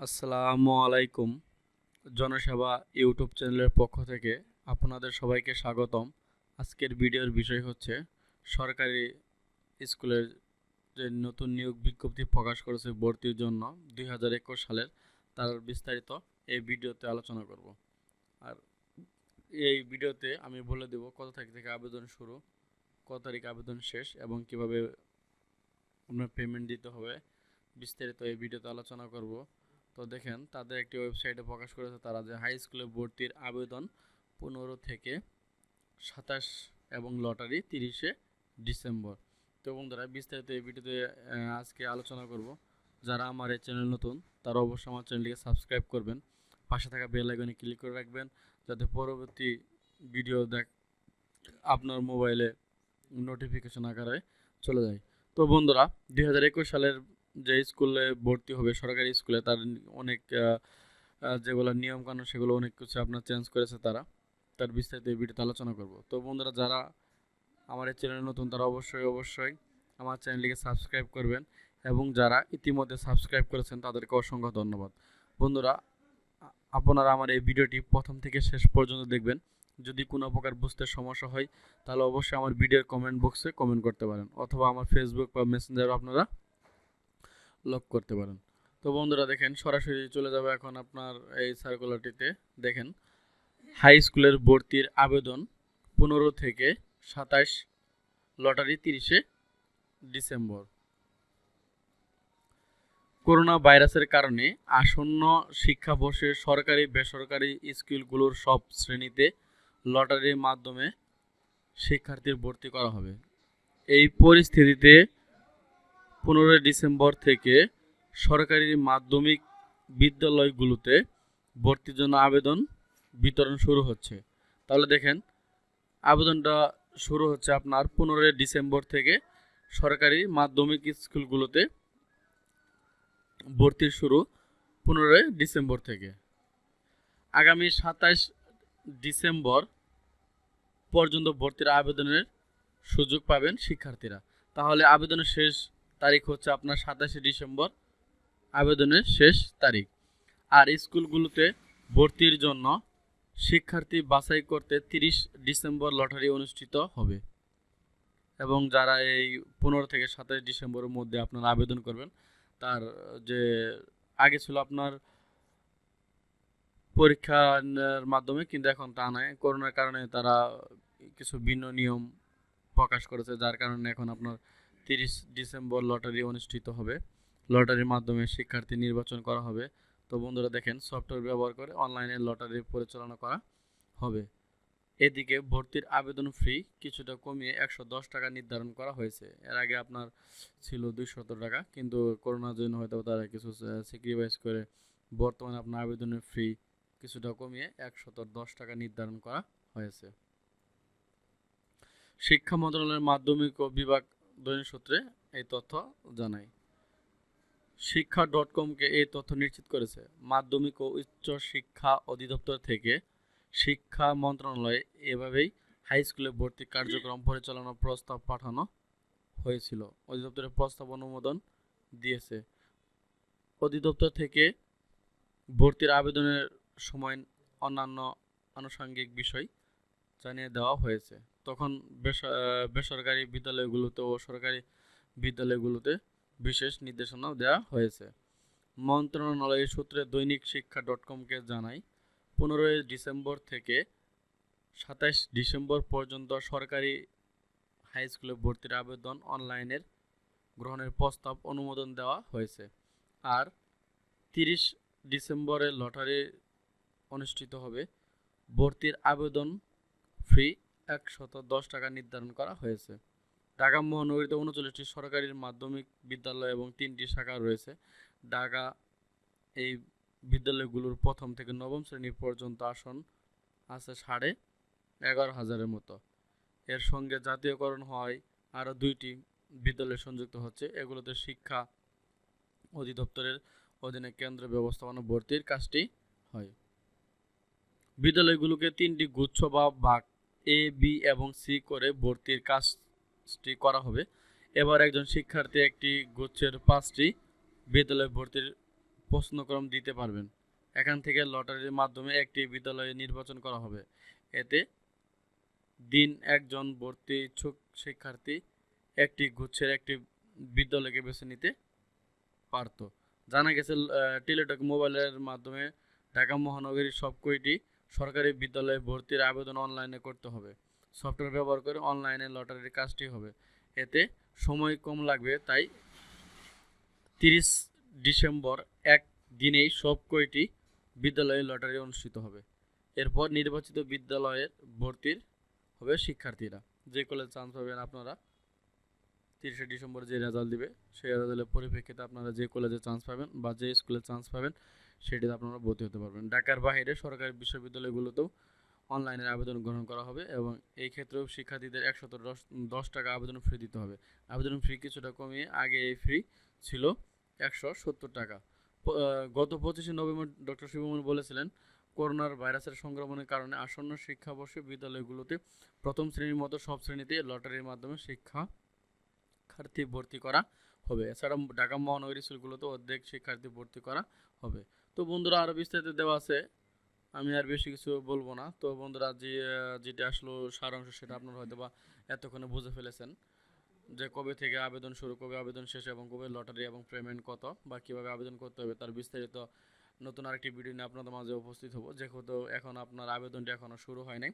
আসসালামু আলাইকুম জনসেবা ইউটিউব চ্যানেলের পক্ষ থেকে আপনাদের সবাইকে স্বাগতম। আজকের ভিডিওর বিষয় হচ্ছে, সরকারি স্কুলের যে নতুন নিয়োগ বিজ্ঞপ্তি প্রকাশ করেছে ভর্তির জন্য দুই হাজার একুশ সালের, তার বিস্তারিত এই ভিডিওতে আলোচনা করব। আর এই ভিডিওতে আমি বলে দেব কত তারিখ থেকে আবেদন শুরু কত তারিখ আবেদন শেষ এবং কীভাবে আপনার পেমেন্ট দিতে হবে, বিস্তারিত এই ভিডিওতে আলোচনা করব। তো দেখেন তাদের একটি ওয়েবসাইটে প্রকাশ করেছে তারা যে হাই স্কুলে ভর্তির আবেদন পনেরো থেকে সাতাশ এবং লটারি তিরিশে ডিসেম্বর। তো বন্ধুরা, বিস্তারিত এই ভিডিওতে আজকে আলোচনা করব। যারা আমার এই চ্যানেল নতুন, তারা অবশ্যই আমার চ্যানেলটিকে সাবস্ক্রাইব করবেন। পাশে থাকা বেল আইকনে ক্লিক করে রাখবেন, যাতে পরবর্তী ভিডিও দেখ, আপনার মোবাইলে নোটিফিকেশন আকারে চলে যায়। তো বন্ধুরা, দুই হাজার একুশ সালের যে স্কুলে ভর্তি হবে, সরকারি স্কুলে, তার অনেক যেগুলো নিয়মকানুন, সেগুলো অনেক কিছু আপনার চেঞ্জ করেছে তারা। তার বিস্তারিত এই ভিডিওতে আলোচনা করব। তো বন্ধুরা, যারা আমার এই চ্যানেলে নতুন, তারা অবশ্যই অবশ্যই আমার চ্যানেলটিকে সাবস্ক্রাইব করবেন এবং যারা ইতিমধ্যে সাবস্ক্রাইব করেছেন, তাদেরকে অসংখ্য ধন্যবাদ। বন্ধুরা, আপনারা আমার এই ভিডিওটি প্রথম থেকে শেষ পর্যন্ত দেখবেন। যদি কোনো প্রকার বুঝতে সমস্যা হয়, তাহলে অবশ্যই আমার ভিডিওর কমেন্ট বক্সে কমেন্ট করতে পারেন। অথবা আমার ফেসবুক বা মেসেঞ্জারও আপনারা লক করতে পারেন। তো বন্ধুরা দেখেন, সরাসরি চলে যাবে এখন আপনার এই সার্কুলারটিতে দেখেন হাই স্কুলের ভর্তির আবেদন পনেরো থেকে সাতাশ লটারি তিরিশে ডিসেম্বর। করোনা ভাইরাসের কারণে আসন্ন শিক্ষাবর্ষে সরকারি, বেসরকারি স্কুলগুলোর সব শ্রেণীতে লটারির মাধ্যমে শিক্ষার্থীর ভর্তি করা হবে। এই পরিস্থিতিতে পনেরোই ডিসেম্বর থেকে সরকারি মাধ্যমিক বিদ্যালয়গুলোতে ভর্তির জন্য আবেদন বিতরণ শুরু হচ্ছে। তাহলে দেখেন, আবেদনটা শুরু হচ্ছে আপনার পনেরোই ডিসেম্বর থেকে সরকারি মাধ্যমিক স্কুলগুলোতে ভর্তির শুরু পনেরোই ডিসেম্বর থেকে। আগামী সাতাশ ডিসেম্বর পর্যন্ত ভর্তির আবেদনের সুযোগ পাবেন শিক্ষার্থীরা। তাহলে আবেদনের শেষ তারিখ হচ্ছে আপনার সাতাশে ডিসেম্বর, আবেদনের শেষ তারিখ। আর স্কুলগুলোতে ভর্তির জন্য শিক্ষার্থী বাছাই করতে তিরিশ ডিসেম্বর লটারি অনুষ্ঠিত হবে। এবং যারা এই পনেরো থেকে সাতাশ ডিসেম্বরের মধ্যে আপনারা আবেদন করবেন, তার যে আগে ছিল আপনার পরীক্ষার মাধ্যমে, কিন্তু এখন তা নয় করোনার কারণে তারা কিছু ভিন্ন নিয়ম প্রকাশ করেছে, যার কারণে এখন আপনার তিরিশ ডিসেম্বর লটারি অনুষ্ঠিত হবে। লটারির মাধ্যমে শিক্ষার্থী নির্বাচন করা হবে। তো বন্ধুরা দেখেন, সফটওয়্যার ব্যবহার করে অনলাইনে লটারি পরিচালনা করা হবে। এদিকে ভর্তির আবেদন ফি কিছুটা কমিয়ে একশো দশ টাকা নির্ধারণ করা হয়েছে। এর আগে আপনার ছিল দুইশত টাকা, কিন্তু করোনার জন্য হয়তো তারা কিছু স্যাক্রিফাইস করে বর্তমানে আপনার আবেদনের ফি কিছুটা কমিয়ে একশত দশ টাকা নির্ধারণ করা হয়েছে। শিক্ষা মন্ত্রণালয়ের মাধ্যমিক ও বিভাগ দৈনিক সূত্রে এই তথ্য জানায় শিক্ষা ডট কমকে এই তথ্য নিশ্চিত করেছে। মাধ্যমিক ও উচ্চ শিক্ষা অধিদপ্তর থেকে শিক্ষা মন্ত্রণালয়ে এভাবেই হাই স্কুলে ভর্তি কার্যক্রম পরিচালনার প্রস্তাব পাঠানো হয়েছিল। অধিদপ্তরের প্রস্তাব অনুমোদন দিয়েছে। অধিদপ্তর থেকে ভর্তির আবেদনের সময় অন্যান্য আনুষঙ্গিক বিষয় জানিয়ে দেওয়া হয়েছে। তখন বেস- বেসরকারি বিদ্যালয়গুলোতে ও সরকারি বিদ্যালয়গুলোতে বিশেষ নির্দেশনাও দেওয়া হয়েছে। মন্ত্রণালয়ের সূত্রে দৈনিক শিক্ষা ডট কমকে জানায় পনেরোই ডিসেম্বর থেকে সাতাশ ডিসেম্বর পর্যন্ত সরকারি হাই স্কুলে ভর্তির আবেদন অনলাইনের গ্রহণের প্রস্তাব অনুমোদন দেওয়া হয়েছে। আর তিরিশ ডিসেম্বরে লটারি অনুষ্ঠিত হবে, ভর্তির আবেদন ফি একশত দশ টাকা নির্ধারণ করা হয়েছে। ঢাকা মহানগরীতে উনচল্লিশটি সরকারি মাধ্যমিক বিদ্যালয় এবং তিনটি শাখা রয়েছে। ঢাকা এই বিদ্যালয়গুলোর প্রথম থেকে নবম শ্রেণি পর্যন্ত আসন আছে সাড়ে এগারো হাজারের মতো। এর সঙ্গে জাতীয়করণ হয় আরও দুইটি বিদ্যালয় সংযুক্ত হচ্ছে। এগুলোতে শিক্ষা অধিদপ্তরের অধীনে কেন্দ্র ব্যবস্থাপনা ভর্তির কাজটি হয়। বিদ্যালয়গুলোকে তিনটি গুচ্ছ বা ভাগ এ বি এবং সি করে ভর্তির কাজটি করা হবে। এবার একজন শিক্ষার্থী একটি গুচ্ছের পাঁচটি বিদ্যালয় ভর্তির প্রশ্নক্রম দিতে পারবেন। এখান থেকে লটারির মাধ্যমে একটি বিদ্যালয়ে নির্বাচন করা হবে। এতে দিন একজন ভর্তি ইচ্ছুক শিক্ষার্থী একটি গুচ্ছের একটি বিদ্যালয়কে বেছে নিতে পারত। জানা গেছে টেলিটক মোবাইলের মাধ্যমে ঢাকা মহানগরীর সব কয়টি সরকারি বিদ্যালয়ে ভর্তির আবেদন অনলাইনে করতে হবে। সফটওয়্যার ব্যবহার করে অনলাইনে লটারির কাজটি হবে। এতে সময় কম লাগবে, তাই তিরিশ ডিসেম্বর এক দিনেই সব কয়টি বিদ্যালয়ে লটারি অনুষ্ঠিত হবে। এরপর নির্বাচিত বিদ্যালয়ের ভর্তির হবে শিক্ষার্থীরা। যে কলেজ চান্স পাবেন আপনারা, তিরিশে ডিসেম্বর যে রেজাল্ট দিবে, সেই রেজাল্টের পরিপ্রেক্ষিতে আপনারা যে কলেজে চান্স পাবেন বা যে স্কুলে চান্স পাবেন সেটিতে আপনারা ভর্তি হতে পারবেন। ঢাকার বাইরে সরকারি বিশ্ববিদ্যালয়গুলোতেও অনলাইনের আবেদন গ্রহণ করা হবে এবং এই ক্ষেত্রেও শিক্ষার্থীদের একশত দশ টাকা আবেদন ফি দিতে হবে। আবেদন ফি কিছুটা কমিয়ে আগে এই ফি ছিল একশো সত্তর টাকা। গত পঁচিশে নভেম্বর ডক্টর শিবমন বলেছিলেন, করোনার ভাইরাসের সংক্রমণের কারণে আসন্ন শিক্ষাবর্ষে বিদ্যালয়গুলোতে প্রথম শ্রেণির মতো সব শ্রেণীতে লটারির মাধ্যমে শিক্ষার্থী ভর্তি করা হবে। এছাড়া ঢাকা মহানগরী স্কুলগুলোতে অর্ধেক শিক্ষার্থী ভর্তি করা হবে। তো বন্ধুরা আরও বিস্তারিত দেওয়া আছে। আমি আর বেশি কিছু বলব না। তো বন্ধুরা যে যেটা আসলো সারাংশ, সেটা আপনারা হয়তো বা এতক্ষণে বুঝে ফেলেছেন যে কবে থেকে আবেদন শুরু, কবে আবেদন শেষ এবং কবে লটারি এবং পেমেন্ট কত বা কীভাবে আবেদন করতে হবে তার বিস্তারিত নতুন আরেকটি ভিডিও নিয়ে আপনাদের মাঝে উপস্থিত হব। যেহেতু এখন আপনার আবেদনটি এখনও শুরু হয় নাই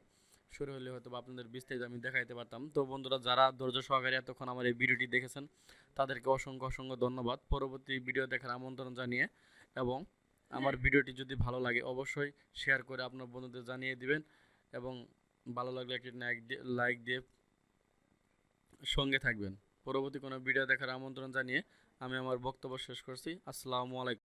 শুরু হলে হয়তো বা আপনাদের বিস্তারিত আমি দেখাইতে পারতাম। তো বন্ধুরা, যারা ধৈর্য সহকারে এতক্ষণ আমার এই ভিডিওটি দেখেছেন, তাদেরকে অসংখ্য অসংখ্য ধন্যবাদ। পরবর্তী ভিডিও দেখার আমন্ত্রণ জানিয়ে এবং আমার ভিডিওটি যদি ভালো লাগে অবশ্যই শেয়ার করে আপনার বন্ধুদের জানিয়ে দিবেন এবং ভালো লাগলে একটি লাইক দিয়ে লাইক দিয়ে সঙ্গে থাকবেন। পরবর্তী কোনো ভিডিও দেখার আমন্ত্রণ জানিয়ে আমি আমার বক্তব্য শেষ করছি। আসসালামু আলাইকুম।